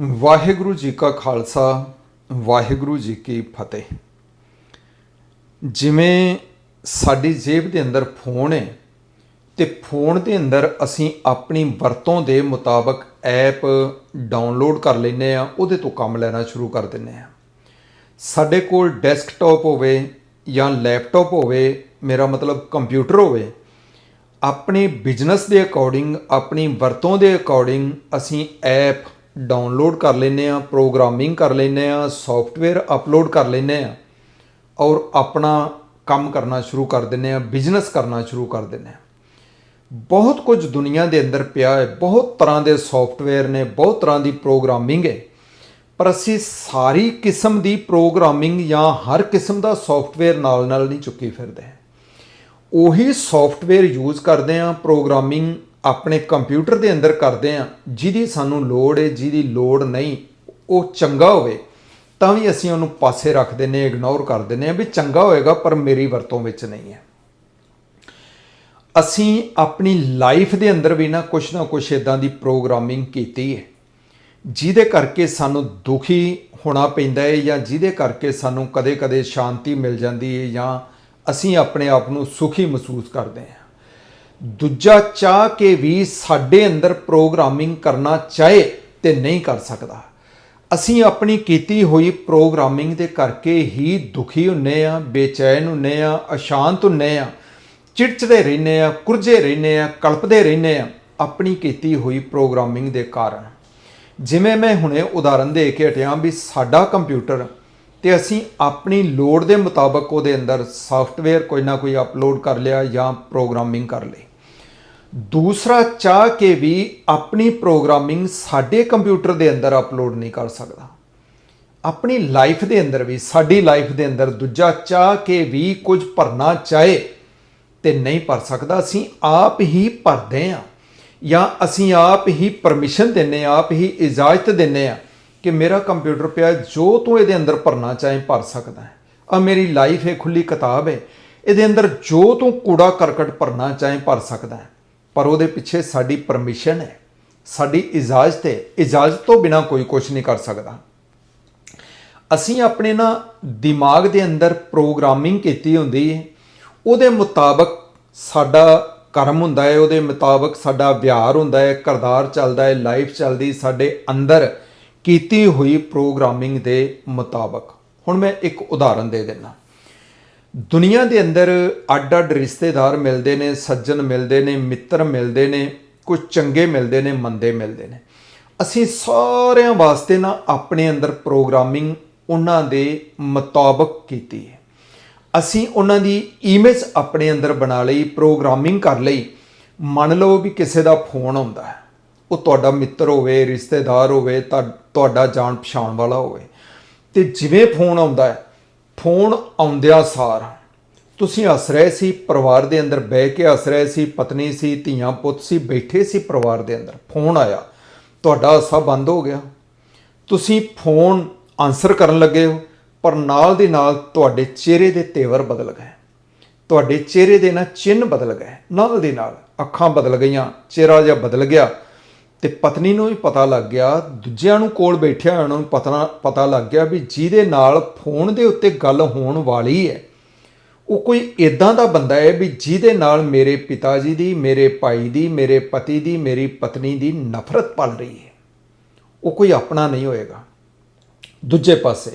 ਵਾਹਿਗੁਰੂ ਜੀ ਕਾ ਖਾਲਸਾ, ਵਾਹਿਗੁਰੂ ਜੀ ਕੀ ਫਤਿਹ। ਜਿਵੇਂ ਸਾਡੀ ਜੇਬ ਦੇ ਅੰਦਰ ਫੋਨ ਹੈ ਤੇ ਫੋਨ ਦੇ ਅੰਦਰ ਅਸੀਂ ਆਪਣੀ ਵਰਤੋਂ ਦੇ ਮੁਤਾਬਕ ਐਪ ਡਾਊਨਲੋਡ ਕਰ ਲੈਂਦੇ ਆ ਉਹਦੇ ਤੋਂ ਕੰਮ ਲੈਣਾ ਸ਼ੁਰੂ ਕਰ ਦਿੰਦੇ ਆ ਸਾਡੇ ਕੋਲ ਡੈਸਕਟਾਪ ਹੋਵੇ ਜਾਂ ਲੈਪਟਾਪ ਹੋਵੇ, ਮੇਰਾ ਮਤਲਬ ਕੰਪਿਊਟਰ ਹੋਵੇ, ਆਪਣੇ ਬਿਜ਼ਨਸ ਦੇ ਅਕੋਰਡਿੰਗ, ਆਪਣੀ ਵਰਤੋਂ ਦੇ ਅਕੋਰਡਿੰਗ ਅਸੀਂ ਐਪ ਡਾਊਨਲੋਡ ਕਰ ਲੈਂਦੇ ਆ ਪ੍ਰੋਗਰਾਮਿੰਗ ਕਰ ਲੈਂਦੇ ਆ ਸੌਫਟਵੇਅਰ ਅਪਲੋਡ ਕਰ ਲੈਂਦੇ ਆ ਔਰ ਆਪਣਾ ਕੰਮ ਕਰਨਾ ਸ਼ੁਰੂ ਕਰ ਦਿੰਦੇ ਆ ਬਿਜ਼ਨਸ ਕਰਨਾ ਸ਼ੁਰੂ ਕਰ ਦਿੰਦੇ ਆ ਬਹੁਤ ਕੁਝ ਦੁਨੀਆ ਦੇ ਅੰਦਰ ਪਿਆ ਹੈ, ਬਹੁਤ ਤਰ੍ਹਾਂ ਦੇ ਸੌਫਟਵੇਅਰ ਨੇ, ਬਹੁਤ ਤਰ੍ਹਾਂ ਦੀ ਪ੍ਰੋਗਰਾਮਿੰਗ ਹੈ, ਪਰ ਅਸੀਂ ਸਾਰੀ ਕਿਸਮ ਦੀ ਪ੍ਰੋਗਰਾਮਿੰਗ ਜਾਂ ਹਰ ਕਿਸਮ ਦਾ ਸੌਫਟਵੇਅਰ ਨਾਲ ਨਾਲ ਨਹੀਂ ਚੁੱਕੀ ਫਿਰਦੇ। ਉਹੀ ਸੌਫਟਵੇਅਰ ਯੂਜ਼ ਕਰਦੇ ਆ ਪ੍ਰੋਗਰਾਮਿੰਗ ਆਪਣੇ ਕੰਪਿਊਟਰ ਦੇ ਅੰਦਰ ਕਰਦੇ ਆ ਜਿਹਦੀ ਸਾਨੂੰ ਲੋੜ ਹੈ, ਜਿਹਦੀ ਲੋੜ ਨਹੀਂ, ਉਹ ਚੰਗਾ ਹੋਵੇ, ਤਾਂ ਵੀ ਅਸੀਂ ਉਹਨੂੰ ਪਾਸੇ ਰੱਖ ਦਿੰਨੇ ਇਗਨੋਰ ਕਰ ਦਿੰਨੇ ਆ ਵੀ ਚੰਗਾ ਹੋਏਗਾ, ਪਰ ਮੇਰੀ ਵਰਤੋਂ ਵਿੱਚ ਨਹੀਂ ਹੈ। ਅਸੀਂ ਆਪਣੀ ਲਾਈਫ ਦੇ ਅੰਦਰ ਵੀ ਨਾ ਕੁਛ ਨਾ ਕੁਛ ਇਦਾਂ ਦੀ ਪ੍ਰੋਗਰਾਮਿੰਗ ਕੀਤੀ ਹੈ, ਜਿਹਦੇ ਕਰਕੇ ਸਾਨੂੰ ਦੁਖੀ ਹੋਣਾ ਪੈਂਦਾ ਹੈ ਜਾਂ ਜਿਹਦੇ ਕਰਕੇ ਸਾਨੂੰ ਕਦੇ-ਕਦੇ ਸ਼ਾਂਤੀ ਮਿਲ ਜਾਂਦੀ ਹੈ ਜਾਂ ਅਸੀਂ ਆਪਣੇ ਆਪ ਨੂੰ ਸੁਖੀ ਮਹਿਸੂਸ ਕਰਦੇ ਹਾਂ। ਦੂਜਾ ਚਾਹ ਕੇ ਵੀ ਸਾਡੇ ਅੰਦਰ ਪ੍ਰੋਗਰਾਮਿੰਗ ਕਰਨਾ ਚਾਹੇ ਤੇ ਨਹੀਂ ਕਰ ਸਕਦਾ। ਅਸੀਂ ਆਪਣੀ ਕੀਤੀ ਹੋਈ ਪ੍ਰੋਗਰਾਮਿੰਗ ਦੇ ਕਰਕੇ ਹੀ ਦੁਖੀ ਹੁੰਨੇ ਆ, ਬੇਚੈਨ ਹੁੰਨੇ ਆ, ਅਸ਼ਾਂਤ ਹੁੰਨੇ ਆ, ਚਿੜਚਿੜੇ ਰਹਿੰਦੇ ਆ ਕੁਰਜੇ ਰਹਿੰਦੇ ਆ, ਕਲਪਦੇ ਰਹਿੰਦੇ ਆ ਆਪਣੀ ਕੀਤੀ ਹੋਈ ਪ੍ਰੋਗਰਾਮਿੰਗ ਦੇ ਕਾਰਨ। ਜਿਵੇਂ ਮੈਂ ਹੁਣੇ ਉਦਾਹਰਨ ਦੇ ਕੇ ਹਟਿਆ ਵੀ ਸਾਡਾ ਕੰਪਿਊਟਰ ਤੇ ਅਸੀਂ ਆਪਣੀ ਲੋੜ ਦੇ ਮੁਤਾਬਕ ਉਹਦੇ ਅੰਦਰ ਸੌਫਟਵੇਅਰ ਕੋਈ ਨਾ ਕੋਈ ਅਪਲੋਡ ਕਰ ਲਿਆ ਜਾਂ ਪ੍ਰੋਗਰਾਮਿੰਗ ਕਰ ਲਈ। ਦੂਸਰਾ ਚਾਹ ਕੇ ਵੀ ਆਪਣੀ ਪ੍ਰੋਗਰਾਮਿੰਗ ਸਾਡੇ ਕੰਪਿਊਟਰ ਦੇ ਅੰਦਰ ਅਪਲੋਡ ਨਹੀਂ ਕਰ ਸਕਦਾ। ਆਪਣੀ ਲਾਈਫ ਦੇ ਅੰਦਰ ਵੀ, ਸਾਡੀ ਲਾਈਫ ਦੇ ਅੰਦਰ ਦੂਜਾ ਚਾਹ ਕੇ ਵੀ ਕੁਝ ਭਰਨਾ ਚਾਹੇ ਤੇ ਨਹੀਂ ਭਰ ਸਕਦਾ। ਅਸੀਂ ਆਪ ਹੀ ਭਰਦੇ ਆ ਜਾਂ ਅਸੀਂ ਆਪ ਹੀ ਪਰਮਿਸ਼ਨ ਦਿੰਨੇ ਆ ਆਪ ਹੀ ਇਜਾਜ਼ਤ ਦਿੰਨੇ ਆ ਕਿ ਮੇਰਾ ਕੰਪਿਊਟਰ ਪਿਆ ਜੋ ਤੂੰ ਇਹਦੇ ਅੰਦਰ ਭਰਨਾ ਚਾਹੇ ਭਰ ਸਕਦਾ ਹੈ। ਆ ਮੇਰੀ ਲਾਈਫ ਹੈ ਖੁੱਲੀ ਕਿਤਾਬ ਹੈ। ਇਹਦੇ ਅੰਦਰ ਜੋ ਤੂੰ ਕੂੜਾ ਕਰਕਟ ਭਰਨਾ ਚਾਹੇ ਭਰ ਸਕਦਾ ਹੈ। ਪਰ ਉਹਦੇ ਪਿੱਛੇ ਸਾਡੀ ਪਰਮਿਸ਼ਨ ਹੈ, ਸਾਡੀ ਇਜਾਜ਼ਤ ਹੈ। ਇਜਾਜ਼ਤ ਤੋਂ ਬਿਨਾ ਕੋਈ ਕੁਝ ਨਹੀਂ ਕਰ ਸਕਦਾ। ਅਸੀਂ ਆਪਣੇ ਨਾ ਦਿਮਾਗ ਦੇ ਅੰਦਰ ਪ੍ਰੋਗਰਾਮਿੰਗ ਕੀਤੀ ਹੁੰਦੀ ਹੈ। ਉਹਦੇ ਮੁਤਾਬਕ ਸਾਡਾ ਕਰਮ ਹੁੰਦਾ ਹੈ, ਉਹਦੇ ਮੁਤਾਬਕ ਸਾਡਾ ਵਿਹਾਰ ਹੁੰਦਾ ਹੈ, ਕਰਦਾਰ ਚੱਲਦਾ ਹੈ, ਲਾਈਫ ਚੱਲਦੀ, ਸਾਡੇ ਅੰਦਰ ਕੀਤੀ ਹੋਈ ਪ੍ਰੋਗਰਾਮਿੰਗ ਦੇ ਮੁਤਾਬਕ। ਹੁਣ ਮੈਂ ਇੱਕ ਉਦਾਹਰਨ ਦੇ ਦਿੰਦਾ। ਦੁਨੀਆ ਦੇ ਅੰਦਰ ਅੱਡ-ਅੱਡ ਰਿਸ਼ਤੇਦਾਰ ਮਿਲਦੇ ਨੇ, ਸੱਜਣ ਮਿਲਦੇ ਨੇ, ਮਿੱਤਰ ਮਿਲਦੇ ਨੇ ਕੁਝ ਚੰਗੇ ਮਿਲਦੇ ਨੇ, ਮੰਦੇ ਮਿਲਦੇ ਨੇ। ਅਸੀਂ ਸਾਰਿਆਂ ਵਾਸਤੇ ਨਾ ਆਪਣੇ ਅੰਦਰ ਪ੍ਰੋਗਰਾਮਿੰਗ ਉਹਨਾਂ ਦੇ ਮੁਤਾਬਕ ਕੀਤੀ ਹੈ। ਅਸੀਂ ਉਹਨਾਂ ਦੀ ਇਮੇਜ ਆਪਣੇ ਅੰਦਰ ਬਣਾ ਲਈ, ਪ੍ਰੋਗਰਾਮਿੰਗ ਕਰ ਲਈ। ਮੰਨ ਲਓ ਵੀ ਕਿਸੇ ਦਾ ਫੋਨ ਆਉਂਦਾ ਹੈ। ਉਹ ਤੁਹਾਡਾ ਮਿੱਤਰ ਹੋਵੇ, ਰਿਸ਼ਤੇਦਾਰ ਹੋਵੇ ਤਾਂ ਤੁਹਾਡਾ ਜਾਣ ਪਛਾਣ ਵਾਲਾ ਹੋਵੇ। ਤੇ ਜਿਵੇਂ ਫੋਨ ਆਉਂਦਾ ਹੈ ਫੋਨ ਆਉਂਦਿਆਂ ਸਾਰ। ਤੁਸੀਂ ਹੱਸ ਰਹੇ ਸੀ, ਪਰਿਵਾਰ ਦੇ ਅੰਦਰ ਬਹਿ ਕੇ ਹੱਸ ਰਹੇ ਸੀ, ਪਤਨੀ ਸੀ, ਧੀਆਂ, ਪੁੱਤ ਸੀ, ਬੈਠੇ ਸੀ ਪਰਿਵਾਰ ਦੇ ਅੰਦਰ। ਫੋਨ ਆਇਆ। ਤੁਹਾਡਾ ਹਾਸਾ ਬੰਦ ਹੋ ਗਿਆ। ਤੁਸੀਂ ਫੋਨ ਆਨਸਰ ਕਰਨ ਲੱਗੇ ਹੋ, ਪਰ ਨਾਲ ਦੀ ਨਾਲ ਤੁਹਾਡੇ ਚਿਹਰੇ ਦੇ ਤੇਵਰ ਬਦਲ ਗਏ। ਤੁਹਾਡੇ ਚਿਹਰੇ ਦੇ ਨਾ ਚਿੰਨ ਬਦਲ ਗਏ। ਨਾਲ ਦੀ ਨਾਲ ਅੱਖਾਂ ਬਦਲ ਗਈਆਂ, ਚਿਹਰਾ ਜਿਹਾ ਬਦਲ ਗਿਆ। ਤੇ ਪਤਨੀ ਨੂੰ ਵੀ ਪਤਾ ਲੱਗ ਗਿਆ, ਦੂਜਿਆਂ ਨੂੰ ਕੋਲ ਬੈਠਿਆ ਹੋਇਆ ਨੂੰ ਪਤਾ ਪਤਾ ਲੱਗ ਗਿਆ ਵੀ ਜਿਹਦੇ ਨਾਲ ਫੋਨ ਦੇ ਉੱਤੇ ਗੱਲ ਹੋਣ ਵਾਲੀ ਹੈ। ਉਹ ਕੋਈ ਇਦਾਂ ਦਾ ਬੰਦਾ ਹੈ ਵੀ ਜਿਹਦੇ ਨਾਲ ਮੇਰੇ ਪਿਤਾ ਜੀ ਦੀ, ਮੇਰੇ ਭਾਈ ਦੀ, ਮੇਰੇ ਪਤੀ ਦੀ, ਮੇਰੀ ਪਤਨੀ ਦੀ ਨਫ਼ਰਤ ਪਲ ਰਹੀ ਹੈ। ਉਹ ਕੋਈ ਆਪਣਾ ਨਹੀਂ ਹੋਏਗਾ। ਦੂਜੇ ਪਾਸੇ,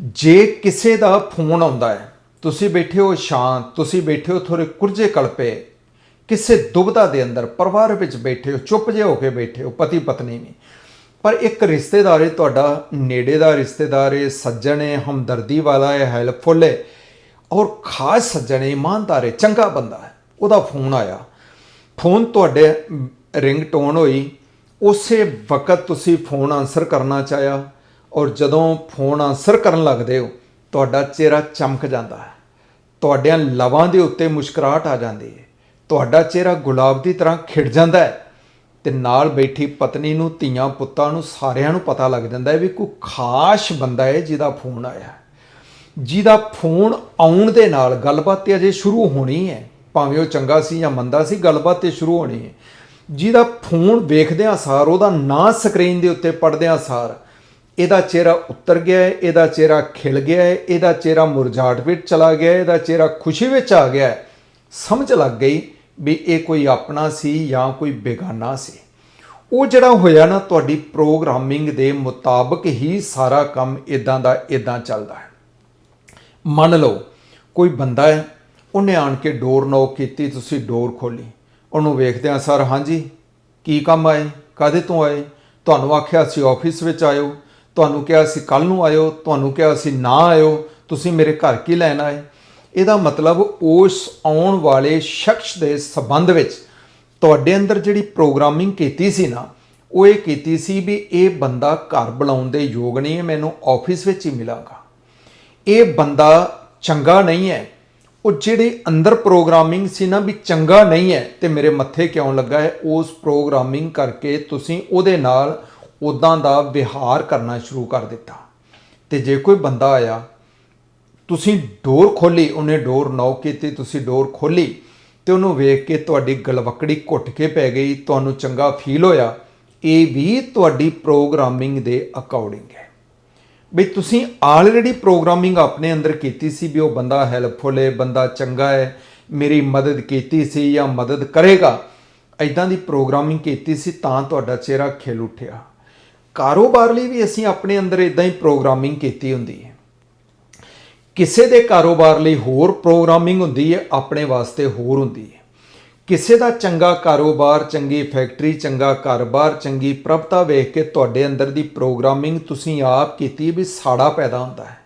ਜੇ ਕਿਸੇ ਦਾ ਫੋਨ ਆਉਂਦਾ ਹੈ, ਤੁਸੀਂ ਬੈਠੇ ਹੋ ਸ਼ਾਂਤ, ਤੁਸੀਂ ਬੈਠੇ ਹੋ ਥੋੜੇ ਕੁਰਜੇ ਕਲਪੇ ਕਿਸੇ ਦੁਬਦਾ ਦੇ ਅੰਦਰ ਪਰਿਵਾਰ ਵਿੱਚ ਬੈਠੇ ਹੋ, ਚੁੱਪ ਜੇ ਹੋ ਕੇ ਬੈਠੇ ਹੋ, ਪਤੀ ਪਤਨੀ ਵੀ ਪਰ ਇੱਕ ਰਿਸ਼ਤੇਦਾਰ ਹੈ ਤੁਹਾਡਾ, ਨੇੜੇ ਦਾ ਰਿਸ਼ਤੇਦਾਰ ਹੈ, ਸੱਜਣ ਹੈ, ਹਮਦਰਦੀ ਵਾਲਾ ਹੈ ਹੈਲਪਫੁਲ ਹੈ। ਔਰ ਖਾਸ ਸੱਜਣ ਹੈ, ਇਮਾਨਦਾਰ ਹੈ, ਚੰਗਾ ਬੰਦਾ ਹੈ। ਉਹਦਾ ਫੋਨ ਆਇਆ। ਫੋਨ ਤੁਹਾਡੇ ਰਿੰਗ ਟੋਨ ਹੋਈ। ਉਸੇ ਵਕਤ ਤੁਸੀਂ ਫੋਨ ਆਨਸਰ ਕਰਨਾ ਚਾਹਿਆ ਔਰ ਜਦੋਂ ਫੋਨ ਆਨਸਰ ਕਰਨ ਲੱਗਦੇ ਹੋ, ਤੁਹਾਡਾ ਚਿਹਰਾ ਚਮਕ ਜਾਂਦਾ ਹੈ। ਤੁਹਾਡਿਆਂ ਲਵਾਂ ਦੇ ਉੱਤੇ ਮੁਸਕਰਾਹਟ ਆ ਜਾਂਦੀ ਹੈ। ਤੁਹਾਡਾ ਚਿਹਰਾ ਗੁਲਾਬ ਦੀ ਤਰ੍ਹਾਂ ਖਿੜ ਜਾਂਦਾ ਹੈ ਤੇ ਨਾਲ ਬੈਠੀ ਪਤਨੀ ਨੂੰ, ਧੀਆਂ ਪੁੱਤਾਂ ਨੂੰ, ਸਾਰਿਆਂ ਨੂੰ ਪਤਾ ਲੱਗ ਜਾਂਦਾ ਹੈ ਵੀ ਕੋਈ ਖਾਸ ਬੰਦਾ ਹੈ ਜਿਹਦਾ ਫੋਨ ਆਇਆ ਜਿਹਦਾ ਫੋਨ ਆਉਣ ਦੇ ਨਾਲ ਗੱਲਬਾਤ ਤੇ ਅਜੇ ਸ਼ੁਰੂ ਹੋਣੀ ਹੈ, ਭਾਵੇਂ ਉਹ ਚੰਗਾ ਸੀ ਜਾਂ ਮੰਦਾ ਸੀ, ਗੱਲਬਾਤ ਤੇ ਸ਼ੁਰੂ ਹੋਣੀ ਹੈ। ਜਿਹਦਾ ਫੋਨ ਵੇਖਦਿਆਂ ਸਾਰ, ਉਹਦਾ ਨਾਂ ਸਕਰੀਨ ਦੇ ਉੱਤੇ ਪੜਦਿਆਂ ਸਾਰ, ਇਹਦਾ ਚਿਹਰਾ ਉੱਤਰ ਗਿਆ ਹੈ, ਇਹਦਾ ਚਿਹਰਾ ਖਿਲ ਗਿਆ ਹੈ, ਇਹਦਾ ਚਿਹਰਾ ਮੁਰਝਾਟ ਵਿੱਚ ਚਲਾ ਗਿਆ ਹੈ, ਇਹਦਾ ਚਿਹਰਾ ਖੁਸ਼ੀ ਵਿੱਚ ਆ ਗਿਆ ਹੈ, ਸਮਝ ਲੱਗ ਗਈ ਵੀ ਇਹ ਕੋਈ ਆਪਣਾ ਸੀ ਜਾਂ ਕੋਈ ਬੇਗਾਨਾ ਸੀ। ਉਹ ਜਿਹੜਾ ਹੋਇਆ ਨਾ, ਤੁਹਾਡੀ ਪ੍ਰੋਗਰਾਮਿੰਗ ਦੇ ਮੁਤਾਬਕ ਹੀ ਸਾਰਾ ਕੰਮ ਇਦਾਂ ਦਾ ਇਦਾਂ ਚੱਲਦਾ ਹੈ। ਮੰਨ ਲਓ, ਕੋਈ ਬੰਦਾ ਹੈ, ਉਹਨੇ ਆਣ ਕੇ ਡੋਰ ਨੌਕ ਕੀਤੀ, ਤੁਸੀਂ ਡੋਰ ਖੋਲੀ ਉਹਨੂੰ ਵੇਖਦਿਆਂ ਸਰ, ਹਾਂਜੀ, ਕੀ ਕੰਮ ਆਏ? ਕਾਦੇ ਤੋਂ ਆਏ? ਤੁਹਾਨੂੰ ਆਖਿਆ ਸੀ ਆਫਿਸ ਵਿੱਚ ਆਇਓ। ਤੁਹਾਨੂੰ ਕਿਹਾ ਸੀ ਕੱਲ ਨੂੰ ਆਇਓ। ਤੁਹਾਨੂੰ ਕਿਹਾ ਸੀ ਨਾ ਆਇਓ। ਤੁਸੀਂ ਮੇਰੇ ਘਰ ਕੀ ਲੈਣ ਆਏ? ਇਹਦਾ ਮਤਲਬ ਉਸ ਆਉਣ ਵਾਲੇ ਸ਼ਖਸ ਦੇ ਸਬੰਧ ਵਿੱਚ ਤੁਹਾਡੇ ਅੰਦਰ ਜਿਹੜੀ ਪ੍ਰੋਗਰਾਮਿੰਗ ਕੀਤੀ ਸੀ ਨਾ, ਉਹ ਇਹ ਕੀਤੀ ਸੀ ਵੀ ਇਹ ਬੰਦਾ ਘਰ ਬੁਲਾਉਣ ਦੇ ਯੋਗ ਨਹੀਂ ਹੈ, ਮੈਨੂੰ ਆਫਿਸ ਵਿੱਚ ਹੀ ਮਿਲਾਂਗਾ। ਇਹ ਬੰਦਾ ਚੰਗਾ ਨਹੀਂ ਹੈ। ਉਹ ਜਿਹੜੇ ਅੰਦਰ ਪ੍ਰੋਗਰਾਮਿੰਗ ਸੀ ਨਾ ਵੀ ਚੰਗਾ ਨਹੀਂ ਹੈ ਤੇ ਮੇਰੇ ਮੱਥੇ ਕਿਉਂ ਲੱਗਾ ਹੈ, ਉਸ ਪ੍ਰੋਗਰਾਮਿੰਗ ਕਰਕੇ ਤੁਸੀਂ ਉਹਦੇ ਨਾਲ ਉਦਾਂ ਦਾ ਵਿਹਾਰ ਕਰਨਾ ਸ਼ੁਰੂ ਕਰ ਦਿੱਤਾ। ਤੇ ਜੇ ਕੋਈ ਬੰਦਾ ਆਇਆ ਤੁਸੀਂ ਡੋਰ ਖੋਲੀ, ਉਹਨੇ ਡੋਰ ਨੌਕ ਕੀਤੀ, ਤੁਸੀਂ ਡੋਰ ਖੋਲੀ ਤੇ ਉਹਨੂੰ ਵੇਖ ਕੇ ਤੁਹਾਡੀ ਗਲਵਕੜੀ ਘੁੱਟ ਕੇ ਪੈ ਗਈ, ਤੁਹਾਨੂੰ ਚੰਗਾ ਫੀਲ ਹੋਇਆ। ਇਹ ਵੀ ਤੁਹਾਡੀ ਪ੍ਰੋਗਰਾਮਿੰਗ ਦੇ ਅਕੋਰਡਿੰਗ ਹੈ। ਵੀ ਤੁਸੀਂ ਆਲਰੇਡੀ ਪ੍ਰੋਗਰਾਮਿੰਗ ਆਪਣੇ ਅੰਦਰ ਕੀਤੀ ਸੀ ਵੀ ਉਹ ਬੰਦਾ ਹੈਲਪਫੁਲ ਹੈ, ਬੰਦਾ ਚੰਗਾ ਹੈ, ਮੇਰੀ ਮਦਦ ਕੀਤੀ ਸੀ ਜਾਂ ਮਦਦ ਕਰੇਗਾ। ਐਦਾਂ ਦੀ ਪ੍ਰੋਗਰਾਮਿੰਗ ਕੀਤੀ ਸੀ ਤਾਂ ਤੁਹਾਡਾ ਚਿਹਰਾ ਖਿਲ ਉੱਠਿਆ। ਕਾਰੋਬਾਰ ਲਈ ਵੀ ਅਸੀਂ ਆਪਣੇ ਅੰਦਰ ਇਦਾਂ ਹੀ ਪ੍ਰੋਗਰਾਮਿੰਗ ਕੀਤੀ ਹੁੰਦੀ ਹੈ। ਕਿਸੇ ਦੇ ਕਾਰੋਬਾਰ ਲਈ ਹੋਰ ਪ੍ਰੋਗਰਾਮਿੰਗ ਹੁੰਦੀ ਹੈ, ਆਪਣੇ ਵਾਸਤੇ ਹੋਰ ਹੁੰਦੀ ਹੈ। ਕਿਸੇ ਦਾ ਚੰਗਾ ਕਾਰੋਬਾਰ, ਚੰਗੀ ਫੈਕਟਰੀ, ਚੰਗਾ ਕਾਰੋਬਾਰ, ਚੰਗੀ ਪ੍ਰਭਤਾ ਵੇਖ ਕੇ ਤੁਹਾਡੇ ਅੰਦਰ ਦੀ ਪ੍ਰੋਗਰਾਮਿੰਗ ਤੁਸੀਂ ਆਪ ਕੀਤੀ ਵੀ ਸਾੜਾ ਪੈਦਾ ਹੁੰਦਾ ਹੈ।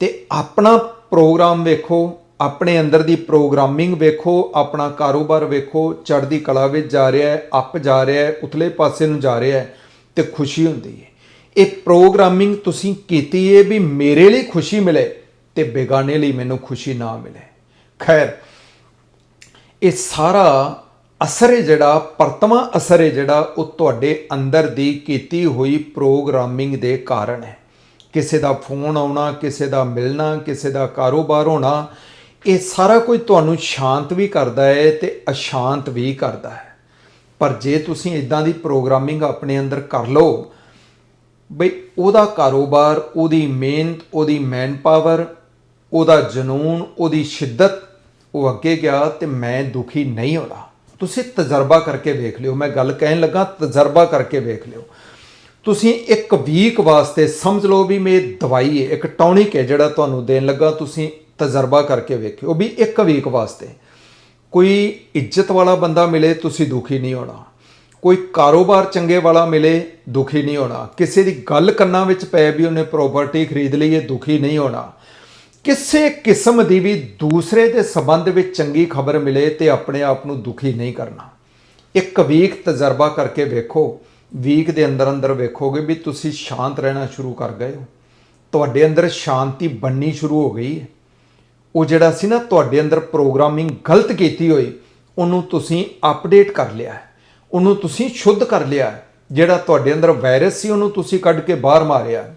ਤੇ ਆਪਣਾ ਪ੍ਰੋਗਰਾਮ ਵੇਖੋ, ਆਪਣੇ ਅੰਦਰ ਦੀ ਪ੍ਰੋਗਰਾਮਿੰਗ ਵੇਖੋ, ਆਪਣਾ ਕਾਰੋਬਾਰ ਵੇਖੋ, ਚੜ੍ਹਦੀ ਕਲਾ ਵਿੱਚ ਜਾ ਰਿਹਾ ਹੈ, ਅੱਪ ਜਾ ਰਿਹਾ ਹੈ ਉਤਲੇ ਪਾਸੇ ਨੂੰ ਜਾ ਰਿਹਾ ਹੈ ਤੇ ਖੁਸ਼ੀ ਹੁੰਦੀ ਹੈ। ਇਹ ਪ੍ਰੋਗਰਾਮਿੰਗ ਤੁਸੀਂ ਕੀਤੀ ਹੈ ਵੀ ਮੇਰੇ ਲਈ ਖੁਸ਼ੀ ਮਿਲੇ ਤੇ ਬੇਗਾਨੇ ਲਈ ਮੈਨੂੰ ਖੁਸ਼ੀ ਨਾ ਮਿਲੇ। ਖੈਰ, ਇਹ ਸਾਰਾ ਅਸਰ ਹੈ ਜਿਹੜਾ, ਪਰਤਮਾ ਅਸਰ ਹੈ ਜਿਹੜਾ, ਉਹ ਤੁਹਾਡੇ ਅੰਦਰ ਦੀ ਕੀਤੀ ਹੋਈ ਪ੍ਰੋਗਰਾਮਿੰਗ ਦੇ ਕਾਰਨ ਹੈ। ਕਿਸੇ ਦਾ ਫੋਨ ਆਉਣਾ, ਕਿਸੇ ਦਾ ਮਿਲਣਾ, ਕਿਸੇ ਦਾ ਕਾਰੋਬਾਰ ਹੋਣਾ, ਇਹ ਸਾਰਾ ਕੁਝ ਤੁਹਾਨੂੰ ਸ਼ਾਂਤ ਵੀ ਕਰਦਾ ਹੈ ਤੇ ਅਸ਼ਾਂਤ ਵੀ ਕਰਦਾ ਹੈ। ਪਰ ਜੇ ਤੁਸੀਂ ਇਦਾਂ ਦੀ ਪ੍ਰੋਗਰਾਮਿੰਗ ਆਪਣੇ ਅੰਦਰ ਕਰ ਲਓ, ਬਈ ਉਹਦਾ ਕਾਰੋਬਾਰ, ਉਹਦੀ ਮਿਹਨਤ, ਉਹਦੀ ਮੈਨ ਪਾਵਰ ਉਹਦਾ ਜਨੂਨ, ਉਹਦੀ ਸ਼ਿੱਦਤ, ਉਹ ਅੱਗੇ ਗਿਆ ਤੇ ਮੈਂ ਦੁਖੀ ਨਹੀਂ ਹੋਣਾ। ਤੁਸੀਂ ਤਜਰਬਾ ਕਰਕੇ ਵੇਖ ਲਿਓ। ਮੈਂ ਗੱਲ ਕਹਿਣ ਲੱਗਾ, ਤਜਰਬਾ ਕਰਕੇ ਵੇਖ ਲਿਓ। ਤੁਸੀਂ ਇੱਕ ਵੀਕ ਵਾਸਤੇ ਸਮਝ ਲਓ ਵੀ ਮੈਂ ਦਵਾਈ ਹੈ, ਇੱਕ ਟੌਨਿਕ ਹੈ ਜਿਹੜਾ ਤੁਹਾਨੂੰ ਦੇਣ ਲੱਗਾ, ਤੁਸੀਂ ਤਜਰਬਾ ਕਰਕੇ ਵੇਖਿਓ ਵੀ ਇੱਕ ਵੀਕ ਵਾਸਤੇ। ਕੋਈ ਇੱਜ਼ਤ ਵਾਲਾ ਬੰਦਾ ਮਿਲੇ, ਤੁਸੀਂ ਦੁਖੀ ਨਹੀਂ ਹੋਣਾ। ਕੋਈ ਕਾਰੋਬਾਰ ਚੰਗੇ ਵਾਲਾ ਮਿਲੇ, ਦੁਖੀ ਨਹੀਂ ਹੋਣਾ। ਕਿਸੇ ਦੀ ਗੱਲ ਕੰਨਾਂ ਵਿੱਚ ਪੈ ਵੀ ਉਹਨੇ ਪ੍ਰਾਪਰਟੀ ਖਰੀਦ ਲਈ ਹੈ, ਦੁਖੀ ਨਹੀਂ ਹੋਣਾ। ਕਿਸੇ ਕਿਸਮ ਦੀ ਵੀ ਦੂਸਰੇ ਦੇ ਸੰਬੰਧ ਵਿੱਚ ਚੰਗੀ ਖਬਰ ਮਿਲੇ ਤੇ ਆਪਣੇ ਆਪ ਨੂੰ ਦੁਖੀ ਨਹੀਂ ਕਰਨਾ। ਇੱਕ ਵੀਕ ਤਜਰਬਾ ਕਰਕੇ ਵੇਖੋ। ਵੀਕ ਦੇ ਅੰਦਰ ਅੰਦਰ ਵੇਖੋਗੇ ਵੀ ਤੁਸੀਂ ਸ਼ਾਂਤ ਰਹਿਣਾ ਸ਼ੁਰੂ ਕਰ ਗਏ ਹੋ। ਤੁਹਾਡੇ ਅੰਦਰ ਸ਼ਾਂਤੀ ਬਣਨੀ ਸ਼ੁਰੂ ਹੋ ਗਈ ਹੈ। ਉਹ ਜਿਹੜਾ ਸੀ ਨਾ, ਤੁਹਾਡੇ ਅੰਦਰ ਪ੍ਰੋਗਰਾਮਿੰਗ ਗਲਤ ਕੀਤੀ ਹੋਈ, ਉਹਨੂੰ ਤੁਸੀਂ ਅਪਡੇਟ ਕਰ ਲਿਆ ਹੈ। ਉਹਨੂੰ ਤੁਸੀਂ ਸ਼ੁੱਧ ਕਰ ਲਿਆ ਹੈ। ਜਿਹੜਾ ਤੁਹਾਡੇ ਅੰਦਰ ਵਾਇਰਸ ਸੀ, ਉਹਨੂੰ ਤੁਸੀਂ ਕੱਢ ਕੇ ਬਾਹਰ ਮਾਰਿਆ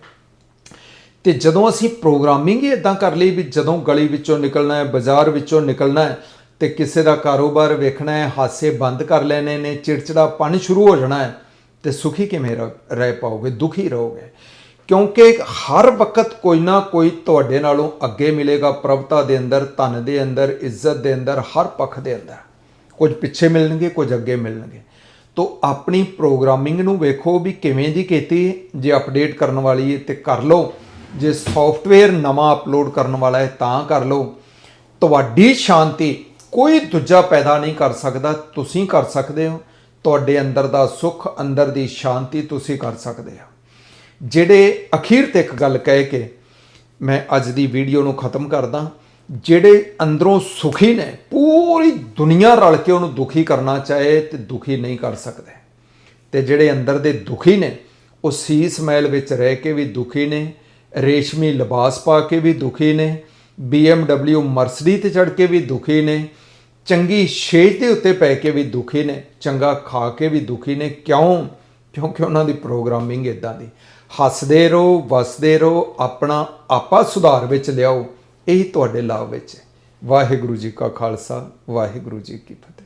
ਤੇ ਜਦੋਂ ਅਸੀਂ ਪ੍ਰੋਗਰਾਮਿੰਗ ਹੀ ਇਦਾਂ ਕਰ ਲਈ ਵੀ ਜਦੋਂ ਗਲੀ ਵਿੱਚੋਂ ਨਿਕਲਣਾ ਹੈ, ਬਾਜ਼ਾਰ ਵਿੱਚੋਂ ਨਿਕਲਣਾ ਹੈ, ਤੇ ਕਿਸੇ ਦਾ ਕਾਰੋਬਾਰ ਵੇਖਣਾ ਹੈ ਹਾਸੇ ਬੰਦ ਕਰ ਲੈਣੇ ਨੇ, ਚਿੜਚਿੜਾਪਣ ਸ਼ੁਰੂ ਹੋ ਜਾਣਾ ਹੈ, ਤੇ ਸੁਖੀ ਕਿਵੇਂ ਰ- ਰਹਿ ਪਾਓਗੇ? ਦੁਖੀ ਰਹੋਗੇ। ਕਿਉਂਕਿ ਹਰ ਵਕਤ ਕੋਈ ਨਾ ਕੋਈ ਤੁਹਾਡੇ ਨਾਲੋਂ ਅੱਗੇ ਮਿਲੇਗਾ, ਪ੍ਰਭਤਾ ਦੇ ਅੰਦਰ, ਧਨ ਦੇ ਅੰਦਰ, ਇੱਜ਼ਤ ਦੇ ਅੰਦਰ, ਹਰ ਪੱਖ ਦੇ ਅੰਦਰ। ਕੁਝ ਪਿੱਛੇ ਮਿਲਣਗੇ, ਕੁਝ ਅੱਗੇ ਮਿਲਣਗੇ। ਤੋ ਆਪਣੀ ਪ੍ਰੋਗਰਾਮਿੰਗ ਨੂੰ ਵੇਖੋ ਵੀ ਕਿਵੇਂ ਦੀ ਕੀਤੀ, ਜੇ ਅਪਡੇਟ ਕਰਨ ਵਾਲੀ ਹੈ ਤੇ ਕਰ ਲਓ। ਜੇ ਸੌਫਟਵੇਅਰ ਨਵਾਂ ਅਪਲੋਡ ਕਰਨ ਵਾਲਾ ਹੈ ਤਾਂ ਕਰ ਲਓ। ਤੁਹਾਡੀ ਸ਼ਾਂਤੀ ਕੋਈ ਦੂਜਾ ਪੈਦਾ ਨਹੀਂ ਕਰ ਸਕਦਾ, ਤੁਸੀਂ ਕਰ ਸਕਦੇ ਹੋ। ਤੁਹਾਡੇ ਅੰਦਰ ਦਾ ਸੁੱਖ, ਅੰਦਰ ਦੀ ਸ਼ਾਂਤੀ ਤੁਸੀਂ ਕਰ ਸਕਦੇ ਹੋ। ਜਿਹੜੇ ਅਖੀਰ ਤੇ ਇੱਕ ਗੱਲ ਕਹਿ ਕੇ ਮੈਂ ਅੱਜ ਦੀ ਵੀਡੀਓ ਨੂੰ ਖਤਮ ਕਰਦਾ, ਜਿਹੜੇ ਅੰਦਰੋਂ ਸੁਖੀ ਨੇ, ਪੂਰੀ ਦੁਨੀਆ ਰਲ ਕੇ ਉਹਨੂੰ ਦੁਖੀ ਕਰਨਾ ਚਾਹੇ ਤੇ ਦੁਖੀ ਨਹੀਂ ਕਰ ਸਕਦੇ। ਤੇ ਜਿਹੜੇ ਅੰਦਰ ਦੇ ਦੁਖੀ ਨੇ, ਉਹ ਸੀਸ ਮਹਿਲ ਵਿੱਚ ਰਹਿ ਕੇ ਵੀ ਦੁਖੀ ਨੇ ਰੇਸ਼ਮੀ ਲਿਬਾਸ ਪਾ ਕੇ ਵੀ ਦੁਖੀ ਨੇ BMW ਮਰਸਡੀ ਤੇ ਚੜ ਕੇ ਵੀ ਦੁਖੀ ਨੇ, ਚੰਗੀ ਛੇਜ ਦੇ ਉੱਤੇ ਪੈ ਕੇ ਵੀ ਦੁਖੀ ਨੇ, ਚੰਗਾ ਖਾ ਕੇ ਵੀ ਦੁਖੀ ਨੇ, ਕਿਉਂ? ਕਿਉਂਕਿ ਉਹਨਾਂ ਦੀ ਪ੍ਰੋਗਰਾਮਿੰਗ ਇਦਾਂ ਦੀ। ਹੱਸਦੇ ਰਹੋ, ਵਸਦੇ ਰਹੋ, ਆਪਣਾ ਆਪਾ ਸੁਧਾਰ ਵਿੱਚ ਲਿਆਓ, ਇਹੀ ਤੁਹਾਡੇ ਲਾਭ ਵਿੱਚ ਹੈ। ਵਾਹਿਗੁਰੂ ਜੀ ਕਾ ਖਾਲਸਾ, ਵਾਹਿਗੁਰੂ ਜੀ ਕੀ ਫਤਿਹ।